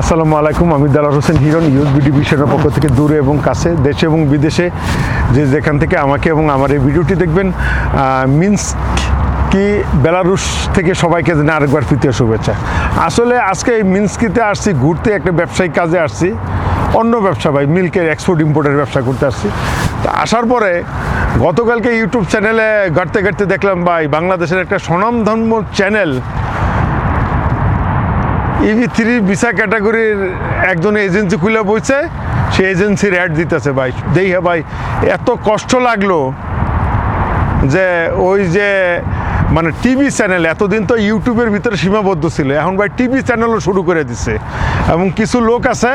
আসসালামু আলাইকুম, আমি দালাল হোসেন হিরন ইউথ বিডি ভিশনের পক্ষ থেকে দূরে এবং কাছে, দেশে এবং বিদেশে যে যেখান থেকে আমাকে এবং আমার এই ভিডিওটি দেখবেন মিন্স কি বেলারুশ থেকে সবাইকে জানে আরেকবার তৃতীয় শুভেচ্ছা। আসলে আজকে এই মিন্সকিতে আসছি, ঘুরতে একটা ব্যবসায়িক কাজে আসছি, অন্য ব্যবসা ভাই, মিল্কের এক্সপোর্ট ইম্পোর্টের ব্যবসা করতে আসছি। তো আসার পরে গতকালকে ইউটিউব চ্যানেলে ঘাটতে ঘাটতে দেখলাম, ভাই, বাংলাদেশের একটা স্বনামধন্য চ্যানেল ইভি থ্রি ভিসা ক্যাটাগরির একজন এজেন্সি খুলে বইছে সেই এজেন্সির অ্যাড দিতেছে ভাই। দেখে ভাই, এত কষ্ট লাগল যে ওই যে মানে টিভি চ্যানেল, এতদিন তো ইউটিউবের ভিতরে সীমাবদ্ধ ছিল, এখন ভাই টিভি চ্যানেলও শুরু করে দিছে। এবং কিছু লোক আছে,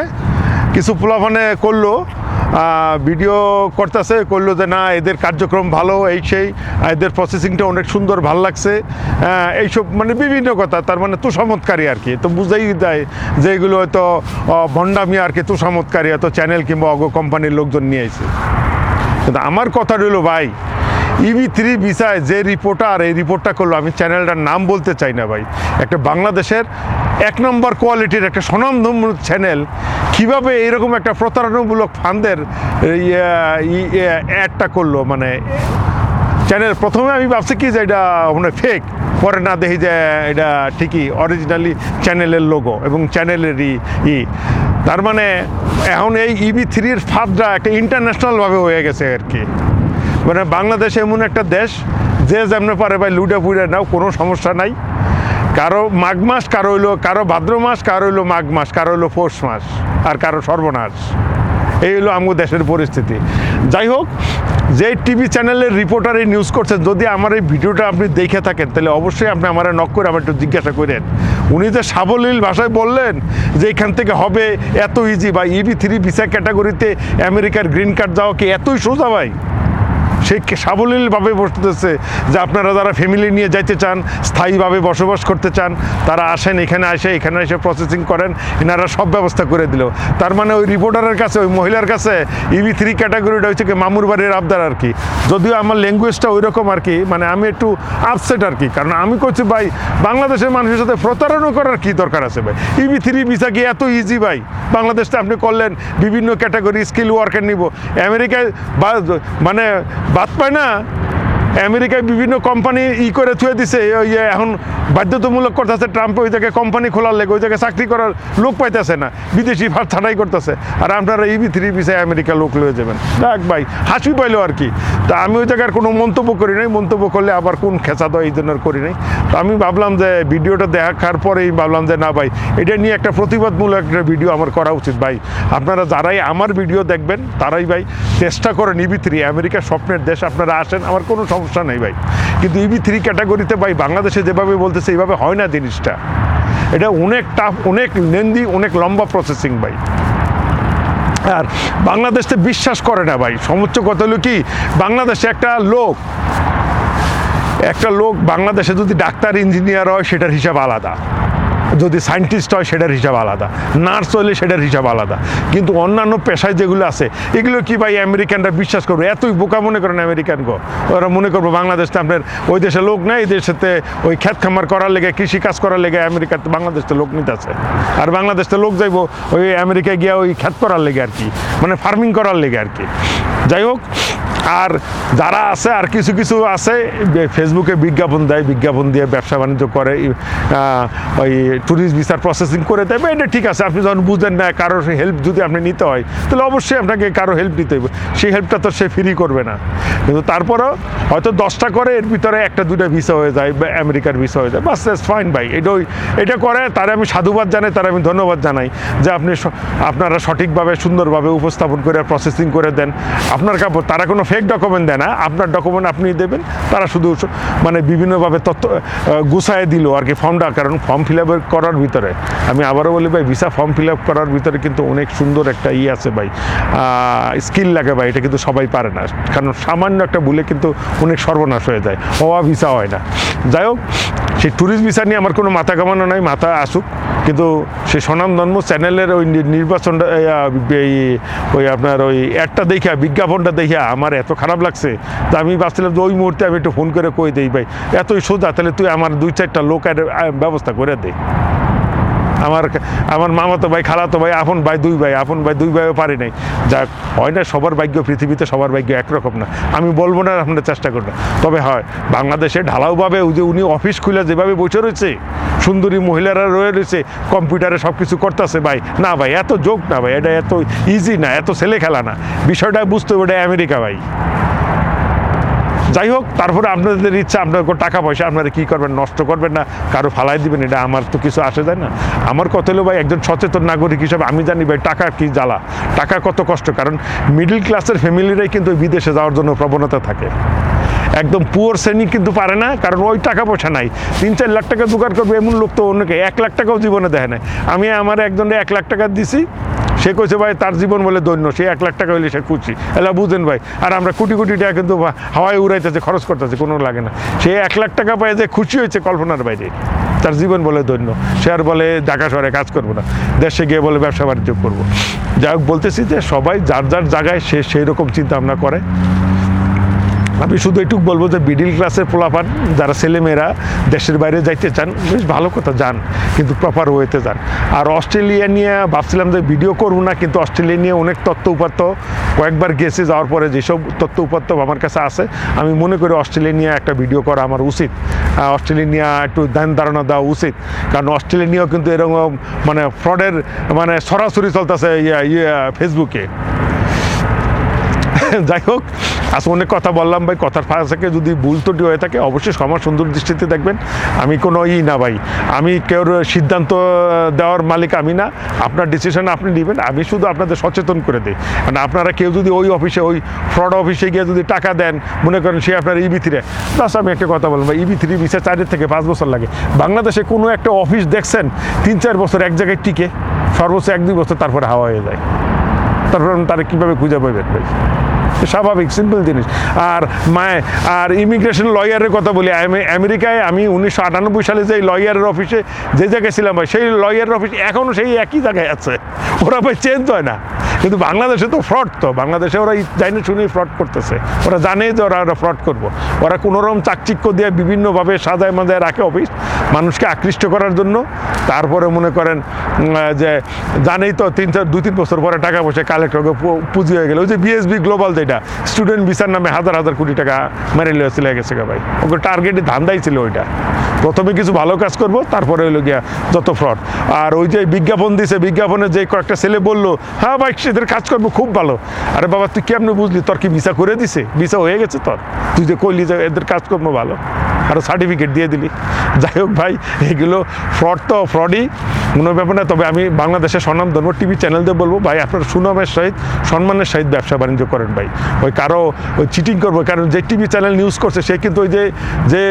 কিছু প্লাবনে করল ভিডিও করতেছে, করল যে না, এদের কার্যক্রম ভালো, এই সেই এদের প্রসেসিংটা অনেক সুন্দর, ভালো লাগছে। এইসব মানে বিভিন্ন কথা, তার মানে তুষামতকারী আর কি। তো বুঝাই দেয় যে এগুলো হয়তো ভণ্ডামি আর কি তুষামতকারী হয়তো চ্যানেল কিংবা অগ কোম্পানির লোকজন নিয়ে কিন্তু আমার কথা রইল, ভাই ইভি থ্রি ভিসায় যে রিপোর্টার, এই রিপোর্টটা করল, আমি চ্যানেলটার নাম বলতে চাই না ভাই। একটা বাংলাদেশের এক নম্বর কোয়ালিটির একটা স্বনামধন্য চ্যানেল, কীভাবে এইরকম একটা প্রতারণামূলক ফান্ডের অ্যাডটা করল মানে চ্যানেল প্রথমে আমি ভাবছি কি যে এটা মানে ফেক পরে না দেখি যে এটা ঠিকই অরিজিনালি চ্যানেলের লোগো এবং চ্যানেলেরই ই। তার মানে এখন এই ইবি থ্রির ফাঁদটা একটা ইন্টারন্যাশনালভাবে হয়ে গেছে আর কি। মানে বাংলাদেশ এমন একটা দেশ, যে যেমন পারে ভাই লুডে ফুডে নাও, কোনো সমস্যা নাই। কারও মাঘ মাস, কারও হইল, কারও ভাদ্র মাস, কারও হইল মাঘ মাস, কারও হইল পৌষ মাস, আর কারও সর্বনাশ। এই হলো আমাদের দেশের পরিস্থিতি। যাই হোক, যে টিভি চ্যানেলের রিপোর্টার এই নিউজ করছেন, যদি আমার এই ভিডিওটা আপনি দেখে থাকেন, তাহলে অবশ্যই আপনি আমার নক করে আমার একটু জিজ্ঞাসা করেন। উনি যে সাবলীল ভাষায় বললেন যে এখান থেকে হবে এত ইজি বা ইবি থ্রি ভিসা ক্যাটাগরিতে আমেরিকার গ্রিন কার্ড যাওয়া কি এতই সোজা ভাই? সে কে- সাবলীলভাবে বসতেছে যে আপনারা যারা ফ্যামিলি নিয়ে যাইতে চান, স্থায়ীভাবে বসবাস করতে চান, তারা আসেন, এখানে আসে, এখানে এসে প্রসেসিং করেন, এনারা সব ব্যবস্থা করে দিল। তার মানে ওই রিপোর্টারের কাছে, ওই মহিলার কাছে ইভি থ্রি ক্যাটাগরিটা হচ্ছে কি মামুর বাড়ির আবদার আর কি। যদিও আমার ল্যাঙ্গুয়েজটা ওই রকম আর কি মানে আমি একটু আপসেট আর কি, কারণ আমি করছি ভাই, বাংলাদেশের মানুষের সাথে প্রতারণা করার কি দরকার আছে ভাই? ইভি থ্রি ভিসা কি এত ইজি ভাই? বাংলাদেশটা আপনি করলেন, বিভিন্ন ক্যাটাগরি স্কিল ওয়ার্কার নিব। আমেরিকায় মানে বাদ পায় না আমেরিকায় বিভিন্ন কোম্পানি ই করে থুয়ে দিছে ওই এখন বাধ্যতামূলক করতেছে ট্রাম্প, ওই জায়গায় কোম্পানি খোলার লেগে ওই জায়গায় চাকরি করার লোক পাইতেছে না, বিদেশি ভার ছাড়াই করতেছে। আর আপনারা ইবি থ্রি ভিসায় আমেরিকা লোক লয়ে যাবেন। দেখ ভাই, হাসি পাইলো আর কি। তা আমি ওই জায়গার কোনো মন্তব্য করি নাই, মন্তব্য করলে আবার কোন খেঁচা দেয় এই জন্য করি নাই। তো আমি ভাবলাম যে ভিডিওটা দেখার পরেই ভাবলাম যে না ভাই, এটা নিয়ে একটা প্রতিবাদমূলক একটা ভিডিও আমার করা উচিত ভাই। আপনারা যারাই আমার ভিডিও দেখবেন, তারাই ভাই চেষ্টা করেন ইবি থ্রি আমেরিকার স্বপ্নের দেশ আপনারা আসেন, আমার কোনো সমস্যা নেই ভাই। কিন্তু ইবি থ্রি ক্যাটাগরিতে ভাই বাংলাদেশে যেভাবে বলতেছে, এইভাবে হয় না জিনিসটা। এটা অনেক টাফ অনেক লেন্দি অনেক লম্বা প্রসেসিং ভাই। আর বাংলাদেশে বিশ্বাস করে না ভাই। সমুচ্চ কথা হলো কি, বাংলাদেশে একটা লোক একটা লোক বাংলাদেশে যদি ডাক্তার, ইঞ্জিনিয়ার হয়, সেটার হিসাব আলাদা। যদি সায়েন্টিস্ট হয় সেটার হিসাব আলাদা, নার্স হলে সেটার হিসাব আলাদা। কিন্তু অন্যান্য পেশায় যেগুলো আছে, এগুলো কি ভাই আমেরিকানরা বিশ্বাস করবে? এতই বোকা মনে করেন আমেরিকান গো। ওরা মনে করব বাংলাদেশে আপনার, ওই দেশে লোক নাই দেশেতে ওই ক্ষেত খামার করার লেগে, কৃষি কাজ করার লেগে আমেরিকাতে বাংলাদেশে লোক নিতে আছে আর বাংলাদেশে লোক যাইবো, ওই আমেরিকায় গিয়া ওই ক্ষেত করার লেগে আর কি মানে ফার্মিং করার লেগে আর কি। যাই হোক আর যারা আছে, আর কিছু কিছু আছে ফেসবুকে বিজ্ঞাপন দেয়, বিজ্ঞাপন দিয়ে ব্যবসা বাণিজ্য করে ওই ট্যুরিস্ট ভিসার প্রসেসিং করে দেয়। বা এটা ঠিক আছে, আপনি যখন বুঝেন না কারোর হেল্প যদি আপনি নিতে হয়, তাহলে অবশ্যই আপনাকে কারও হেল্প নিতে হবে। সেই হেল্পটা তো সে ফ্রি করবে না। কিন্তু তারপরও হয়তো দশটা করে, এর ভিতরে একটা, দুটা ভিসা হয়ে যায়, বা আমেরিকার ভিসা হয়ে যায়। বাস ফাইন ভাই। এটা ওই, এটা করে, তারা আমি সাধুবাদ জানাই, তারা আমি ধন্যবাদ জানাই যে আপনি আপনারা সঠিকভাবে, সুন্দরভাবে উপস্থাপন করে প্রসেসিং করে দেন। আপনার কাপড়, তারা কোনো ফেক ডকুমেন্ট দেয় না, আপনার ডকুমেন্ট আপনি দেবেন, তারা শুধু মানে বিভিন্নভাবে তথ্য গুছায় দিল আর কি ফর্মটা কারণ ফর্ম ফিল আপ করার ভিতরে। আমি আবারও বলি ভাই ভিসা ফর্ম ফিল আপ করার ভিতরে কিন্তু অনেক সুন্দর একটা ই আছে ভাই স্কিল লাগে ভাই, এটা কিন্তু সবাই পারে না। কারণ সামান্য একটা ভুলে কিন্তু অনেক সর্বনাশ হয়ে যায়, হওয়া ভিসা হয় না। যাই হোক, সেই ট্যুরিস্ট ভিসা নিয়ে আমার কোনো মাথা কামানো নাই, মাথা আসুক। কিন্তু সেই স্বনামধন্য চ্যানেলের ওই নির্বাচনটা এই, ওই আপনার ওই অ্যাডটা দেখিয়া বিজ্ঞাপনটা দেখিয়া আমার এত খারাপ লাগছে তা আমি ভাবছিলাম যে ওই মুহূর্তে আমি একটু ফোন করে কই দেই ভাই। এতই সোজা তাহলে তুই আমার দুই চারটা লোকের ব্যবস্থা করে দে। আমার আমার মামাতো ভাই, খালাতো ভাই, আপন ভাই, দুই ভাই, আপন ভাই, দুই ভাইও পারি নাই। যাক, হয় না, সবার ভাগ্য পৃথিবীতে সবার ভাগ্য একরকম না। আমি বলব না, আপনার চেষ্টা করবেন তবে হয়, বাংলাদেশে ঢালাওভাবে যে উনি অফিস খুলে যেভাবে বসে রয়েছে, সুন্দরী মহিলারা রয়ে রয়েছে, কম্পিউটারে সব কিছু করতেছে ভাই। না ভাই, এত যোগ না ভাই, এটা এত ইজি না, এত ছেলে খেলা না। বিষয়টা বুঝতে হবে, এটা আমেরিকা ভাই। যাই হোক তারপরে আপনাদের ইচ্ছা আপনার টাকা পয়সা, আপনারা কী করবেন, নষ্ট করবেন না, কারও ফালাই দিবেন, এটা আমার তো কিছু আসে যায় না। আমার কথা হলো ভাই, একজন সচেতন নাগরিক হিসাবে আমি জানি ভাই, টাকা কি জ্বালা, টাকা কত কষ্ট, কারণ মিডল ক্লাসের ফ্যামিলিরাই কিন্তু বিদেশে যাওয়ার জন্য প্রবণতা থাকে। একদম পুয়ার শ্রেণি কিন্তু পারে না, কারণ ওই টাকা পয়সা নাই। তিন চার লাখ টাকা জোগাড় করবে এমন লোক তো অন্যকে, এক লাখ টাকাও জীবনে দেয় না আমি আমার একজনে এক লাখ টাকা দিছি সে কইছে, ভাই, তার জীবন বলে দৈন্য, সে এক লাখ টাকা হইলে সে খুঁজছি। এলা বুঝেন ভাই, আর আমরা কোটি কোটি টাকা কিন্তু হাওয়ায় উড়াইতেছে, খরচ করতেছে, কোনো লাগে না। সে এক লাখ টাকা পায় যে খুশি হয়েছে কল্পনার বাইরে, তার জীবন বলে দৈন্য। সে আর বলে, ঢাকা শহরে কাজ করব না, দেশে গিয়ে বলে ব্যবসা বাণিজ্য করব। যাই হোক, বলতেছি যে সবাই যার যার জায়গায় সে সেই রকম চিন্তা ভাবনা করে। আমি শুধু এটুকু বলব যে মিডিল ক্লাসের পোলাপান, যারা ছেলেমেয়েরা দেশের বাইরে যাইতে চান, বেশ ভালো কথা, যান, কিন্তু প্রপার ওয়েতে যান। আর অস্ট্রেলিয়া নিয়ে ভাবছিলাম যে ভিডিও করব না, কিন্তু অস্ট্রেলিয়া নিয়ে অনেক তথ্য উপাত্ত কয়েকবার গেছে যাওয়ার পরে যেসব তথ্য উপাত্ত আমার কাছে আছে, আমি মনে করি অস্ট্রেলিয়া নিয়ে একটা ভিডিও করা আমার উচিত। অস্ট্রেলিয়া নিয়ে একটু ধ্যান ধারণা দেওয়া উচিত। কারণ অস্ট্রেলিয়া নিয়েও কিন্তু এরকম মানে ফ্রডের মানে সরাসরি চলতেছে ফেসবুকে যাই হোক আজ অনেক কথা বললাম ভাই, কথার ফাঁস থেকে যদি ভুল ত্রুটি হয়ে থাকে, অবশ্যই সমাজ সুন্দর দৃষ্টিতে দেখবেন। আমি কোনো ই না ভাই, আমি কেউ সিদ্ধান্ত দেওয়ার মালিক আমি না। আপনার ডিসিশন আপনি নেবেন, আমি শুধু আপনাদের সচেতন করে দিই। মানে আপনারা কেউ যদি ওই অফিসে ওই ফ্রড অফিসে গিয়ে যদি টাকা দেন, মনে করেন সে আপনার ইবি থ্রি প্লাস আমি একটা কথা বলব ইবি থ্রি ভিসা চারের থেকে পাঁচ বছর লাগে। বাংলাদেশে কোনো একটা অফিস দেখছেন, তিন চার বছর এক জায়গায় টিকে, সর্বোচ্চ এক দুই বছর তারপরে হাওয়া হয়ে যায়। তারপর তারা কীভাবে খুঁজে পাবেন ভাই? স্বাভাবিক সিম্পল জিনিস। আর মায়, আর ইমিগ্রেশন লয়ারের কথা বলি আমেরিকায় আমি উনিশশো আটানব্বই সালে যে লয়ারের অফিসে যে জায়গায় ছিলাম ভাই, সেই লয়ারের অফিস এখনও সেই একই জায়গায় আছে। ওরা ভাই চেঞ্জ হয় না। কিন্তু বাংলাদেশে তো ফ্রড তো। বাংলাদেশে ওরা জানে শুনেই ফ্রড করতেছে। ওরা জানে যে ওরা ওরা ফ্রড করব। ওরা কোনোরকম চাকচিক্য দিয়ে বিভিন্নভাবে সাজায় মাজায় রাখে অফিস মানুষকে আকৃষ্ট করার জন্য। তারপরে মনে করেন যে জানেই তো তিন চার দু তিন বছর পরে টাকা পয়সা কালেক্ট হবে পুঁজি হয়ে গেলে। ওই যে বিএসবি গ্লোবাল যেটা স্টুডেন্ট ভিসার নামে হাজার হাজার কোটি টাকা মেরে লিয়ে চলে গেছে ভাই। ওকে টার্গেটে ধান্দাই ছিল ওইটা। প্রথমে কিছু ভালো কাজ করব, তারপরে হইল গিয়া যত ফ্রড আর ওই যে বিজ্ঞাপন দিছে, বিজ্ঞাপনে যে কয়েকটা ছেলে বলল হ্যাঁ ভাই, সেদের কাজ করব, খুব ভালো। আরে বাবা, তুই কেমনি বুঝলি? তোর কি ভিসা করে দিছে? ভিসা হয়ে গেছে তোর? তুই যে কইলি যে এদের কাজকর্ম ভালো। আরও সার্টিফিকেট দিয়ে দিলি। যাই হোক ভাই, এগুলো ফ্রড তো ফ্রডই কোনো ব্যাপার না তবে আমি বাংলাদেশের স্বনামধন্য টিভি চ্যানেলদের বলব, ভাই, আপনার সুনামের সহিত সম্মানের সহিত ব্যবসা বাণিজ্য করেন, ভাই। ওই কারও ওই চিটিং করব, কারণ যে টিভি চ্যানেল নিউজ করছে, সে কিন্তু ওই যে যে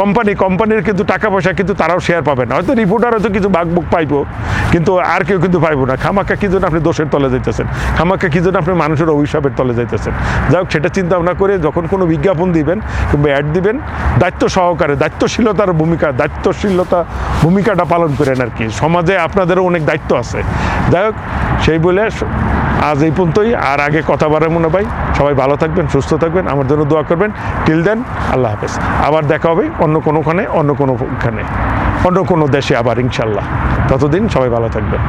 কোম্পানি কোম্পানির কিন্তু টাকা পয়সা কিন্তু তারাও শেয়ার পাবে না। হয়তো রিপোর্টার হয়তো কিছু বাকবুক পাইবো কিন্তু আর কেউ কিন্তু পাইবো না। খামাক্কা কি জন্য আপনি দোষের তলে যাইতেছেন? খামাক্কা কি জন্য আপনি মানুষের অভিশাপের তলে যাইতেছেন? যাই হোক, সেটা চিন্তা ভাবনা করে যখন কোনো বিজ্ঞাপন দিবেন কিংবা অ্যাড দিবেন, দায়িত্ব সহকারে, দায়িত্বশীলতার ভূমিকা, দায়িত্বশীলতা ভূমিকাটা পালন করেন আর কি। সমাজে আপনাদেরও অনেক দায়িত্ব আছে। যাই হোক, সেই বলে আজ এই পর্যন্তই। আর আগে কথা বাড়ার মনে ভাই। সবাই ভালো থাকবেন, সুস্থ থাকবেন। আমার জন্য দোয়া করবেন। টিল দেন আল্লাহ হাফেজ। আবার দেখা হবে অন্য কোনোখানে অন্য কোনোখানে অন্য কোনো দেশে আবার ইনশাল্লাহ। ততদিন সবাই ভালো থাকবেন।